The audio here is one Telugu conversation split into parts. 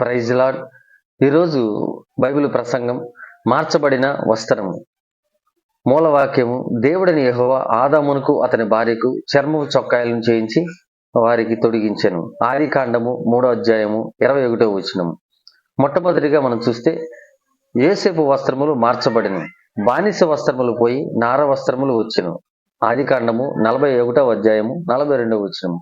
ప్రైజ్ లాడ్ ఈరోజు బైబిల్ ప్రసంగం మార్చబడిన వస్త్రము మూలవాక్యము దేవుడని యహోవ ఆదామునకు అతని భార్యకు చర్మము చొక్కాయలను చేయించి వారికి తొడిగించెను. ఆది కాండము మూడో అధ్యాయము ఇరవై ఒకటో వచనము మొట్టమొదటిగా మనం చూస్తే ఏసేపు వస్త్రములు మార్చబడిన బానిస వస్త్రములు పోయి నార వస్త్రములు వచ్చెను ఆది కాండము నలభై ఒకటో అధ్యాయము నలభై రెండవ వచనము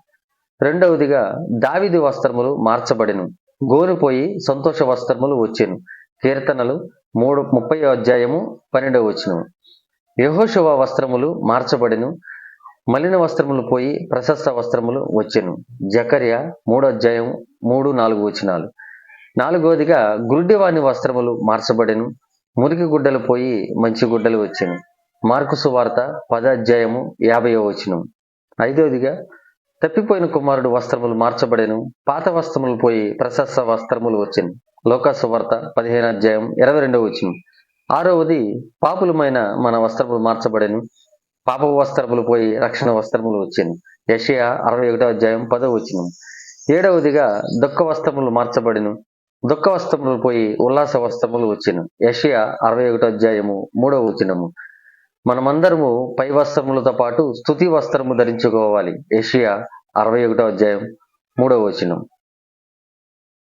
రెండవదిగా దావిది వస్త్రములు మార్చబడిను గోనుపోయి సంతోష వస్త్రములు వచ్చెను. కీర్తనలు మూడు ముప్పై అధ్యాయము పన్నెండవ వచనము. యహోశవ వస్త్రములు మార్చబడిను. మలిన వస్త్రములు పోయి ప్రశస్త వస్త్రములు వచ్చెను. జకర్య మూడో అధ్యాయం మూడు నాలుగు వచనాలు. నాలుగవదిగా గుడ్డివాని వస్త్రములు మార్చబడెను. మురికి గుడ్డలు పోయి మంచి గుడ్డలు వచ్చెను. మార్కుసు వార్త పద అధ్యాయము యాభైవ వచనం ఐదవదిగా తప్పిపోయిన కుమారుడు వస్త్రములు మార్చబడెను. పాత వస్త్రములు పోయి ప్రశస్త వస్త్రములు వచ్చెను. లోకాసు వార్త పదిహేను అధ్యాయం ఇరవై రెండవ వచనం. ఆరవది పాపులమైన మన వస్త్రములు మార్చబడెను. పాప వస్త్రములు పోయి రక్షణ వస్త్రములు వచ్చెను. యషయా అరవై ఒకటో అధ్యాయం పదవ వచనం. ఏడవదిగా దుఃఖ వస్త్రములు మార్చబడిను. దుఃఖ వస్త్రములు పోయి ఉల్లాస వస్త్రములు వచ్చెను. యషయా అరవై ఒకటో అధ్యాయము మూడవ వచనము. మనమందరము పై వస్త్రములతో పాటు స్థుతి వస్త్రము ధరించుకోవాలి. ఏషియా అరవై ఒకటో అధ్యాయం మూడవ వచనం.